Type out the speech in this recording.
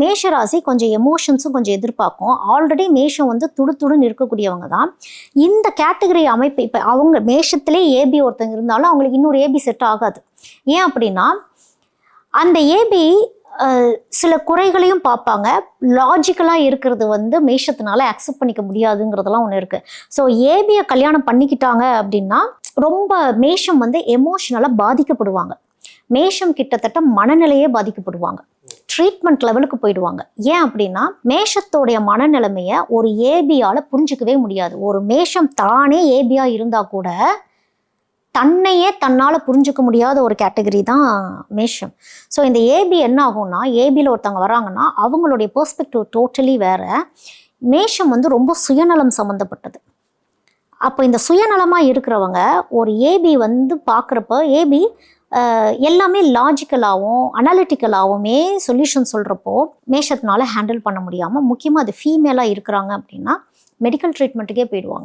மேஷ ராசி கொஞ்சம் எமோஷன்ஸும் கொஞ்சம் எதிர்பார்க்கும். ஆல்ரெடி மேஷம் வந்து துடுதுடுன்னு இருக்கக்கூடியவங்க தான். இந்த கேட்டகரி அமைப்பு இப்போ அவங்க மேஷத்திலே ஏபி ஒருத்தங்க இருந்தாலும் அவங்களுக்கு இன்னொரு ஏபி செட் ஆகாது. ஏன் அப்படின்னா அந்த ஏபி சில குறைகளையும் பார்ப்பாங்க. லாஜிக்கலாக இருக்கிறது வந்து மேஷத்தினால அக்செப்ட் பண்ணிக்க முடியாதுங்கிறதெல்லாம் ஒன்று இருக்குது ஸோ ஏபியை கல்யாணம் பண்ணிக்கிட்டாங்க அப்படின்னா ரொம்ப மேஷம் வந்து எமோஷனலாக பாதிக்கப்படுவாங்க. மேஷம் கிட்டத்தட்ட மனநிலையே பாதிக்கப்படுவாங்க. ட்ரீட்மெண்ட் லெவலுக்கு போயிடுவாங்க. ஏன் அப்படின்னா மேஷத்தோடைய மனநிலைமையை ஒரு ஏபியால் புரிஞ்சுக்கவே முடியாது. ஒரு மேஷம் தானே ஏபியா இருந்தா கூட தன்னையே தன்னால் புரிஞ்சுக்க முடியாத ஒரு கேட்டகரி தான் மேஷம். ஸோ இந்த ஏபி என்ன ஆகும்னா ஏபியில் ஒருத்தவங்க வராங்கன்னா அவங்களுடைய பெர்ஸ்பெக்டிவ் டோட்டலி வேற. மேஷம் வந்து ரொம்ப சுயநலம் சம்மந்தப்பட்டது அப்போ இந்த சுயநலமாக இருக்கிறவங்க ஒரு ஏபி வந்து பார்க்குறப்ப ஏபி எல்லாமே லாஜிக்கலாகவும் அனாலிட்டிக்கலாகவுமே சொல்யூஷன் சொல்கிறப்போ மேஷத்தினால ஹேண்டில் பண்ண முடியாமல் முக்கியமாக அது ஃபீமேலாக இருக்கிறாங்க அப்படின்னா மெடிக்கல் ட்ரீட்மெண்ட்டுக்கே போயிடுவாங்க.